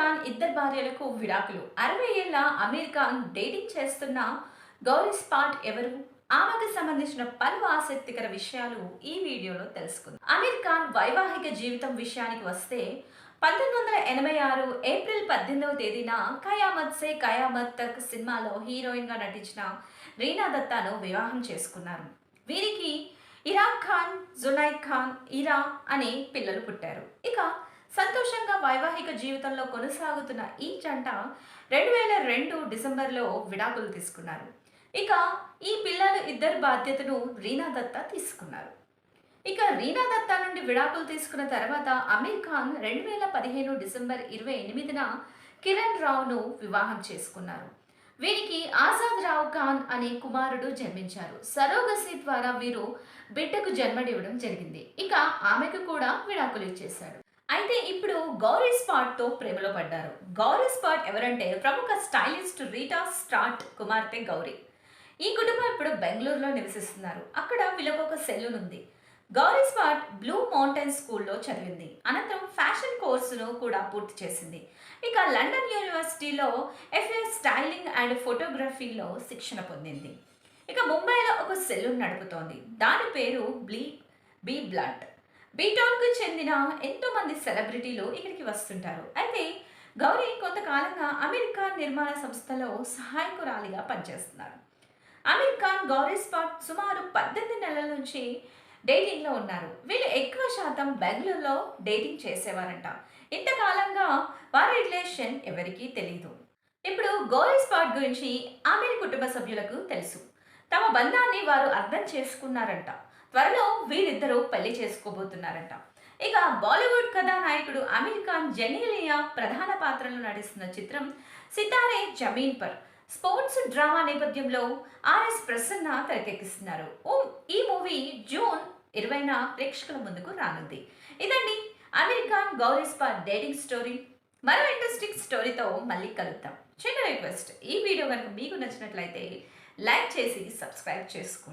ఖాన్ ఇద్దరు భార్యలకు విడాకులు. అరవై ఏళ్ళ అమీర్ ఖాన్ డేటింగ్ చేస్తున్న గౌరీ స్పాట్ ఎవరు? ఆమెకు సంబంధించిన పలు ఆసక్తికర విషయాలు ఈ వీడియోలో తెలుసుకుందాం. అమీర్ ఖాన్ వైవాహిక జీవితం విషయానికి వస్తే పంతొమ్మిది వందల ఎనభై ఆరు ఏప్రిల్ పద్దెనిమిదవ తేదీన కయామత్ సే కయామత్ తక్ సినిమాలో హీరోయిన్గా నటించిన రీనా దత్తాను వివాహం చేసుకున్నారు. వీరికి ఇరాక్ ఖాన్ జునైద్ ఖాన్ ఇరా అనే పిల్లలు పుట్టారు. ఇక సంతోషంగా వైవాహిక జీవితంలో కొనసాగుతున్న ఈ జంట రెండు వేల రెండు డిసెంబర్లో విడాకులు తీసుకున్నారు. ఇక ఈ పిల్లలు ఇద్దరు బాధ్యతను రీనా దత్తా తీసుకున్నారు. ఇక రీనా దత్తా నుండి విడాకులు తీసుకున్న తర్వాత అమీర్ ఖాన్ రెండు వేల పదిహేను డిసెంబర్ ఇరవై ఎనిమిదిన కిరణ్ రావును వివాహం చేసుకున్నారు. వీరికి ఆజాద్ రావు ఖాన్ అనే కుమారుడు జన్మించారు. సరోగసి ద్వారా వీరు బిడ్డకు జన్మనివ్వడం జరిగింది. ఇక ఆమెకు కూడా విడాకులు ఇచ్చేశాడు అయితే ఇప్పుడు గౌరీ స్పాట్తో ప్రేమలో పడ్డారు. గౌరీ స్పాట్ ఎవరంటే ప్రముఖ స్టైలిస్ట్ రీటా స్టార్ట్ కుమార్తె గౌరీ. ఈ కుటుంబం ఇప్పుడు బెంగళూరులో నివసిస్తున్నారు. అక్కడ వీళ్ళకు ఒక సెలూన్ ఉంది. గౌరీ స్పాట్ బ్లూ మౌంటైన్ స్కూల్లో చదివింది. అనంతరం ఫ్యాషన్ కోర్సును కూడా పూర్తి చేసింది. ఇక లండన్ యూనివర్సిటీలో ఎఫ్ఏ స్టైలింగ్ అండ్ ఫోటోగ్రఫీలో శిక్షణ పొందింది. ఇక ముంబైలో ఒక సెలూన్ నడుపుతోంది. దాని పేరు బ్లీ బీ బ్లడ్. బీటౌన్కు చెందిన ఎంతో మంది సెలబ్రిటీలు ఇక్కడికి వస్తుంటారు. అయితే గౌరీ కొంతకాలంగా అమెరికా నిర్మాణ సంస్థలో సహాయకురాలిగా పనిచేస్తున్నారు. అమీర్ ఖాన్ గౌరీ స్పాట్ సుమారు పద్దెనిమిది నెలల నుంచి డేటింగ్లో ఉన్నారు. వీళ్ళు ఎక్కువ శాతం బెంగళూరులో డేటింగ్ చేసేవారంట. ఇంతకాలంగా వారి రిలేషన్ ఎవరికీ తెలియదు ఇప్పుడు గౌరీ స్పాట్ గురించి ఆమె కుటుంబ సభ్యులకు తెలుసు. తమ బంధాన్ని వారు అర్థం చేసుకున్నారంట. త్వరలో వీరిద్దరూ పెళ్ళి చేసుకోబోతున్నారంట. ఇక బాలీవుడ్ కథానాయకుడు అమీర్ ఖాన్ జెనీలియా ప్రధాన పాత్రలో నటిస్తున్న చిత్రం సితారే జమీన్ పర్. స్పోర్ట్స్ డ్రామా నేపథ్యంలో ఆర్ఎస్ ప్రసన్న తెరకెక్కిస్తున్నారు. ఓ ఈ మూవీ జూన్ ఇరవైన ప్రేక్షకుల ముందుకు రానుంది. ఇదండి అమీర్ ఖాన్ గౌరీ డేటింగ్ స్టోరీ. మరో ఇంట్రెస్టింగ్ స్టోరీతో మళ్ళీ కలుద్దాం. చిన్న రిక్వెస్ట్ ఈ వీడియో కనుక మీకు నచ్చినట్లయితే లైక్ చేసి సబ్స్క్రైబ్ చేసుకోండి.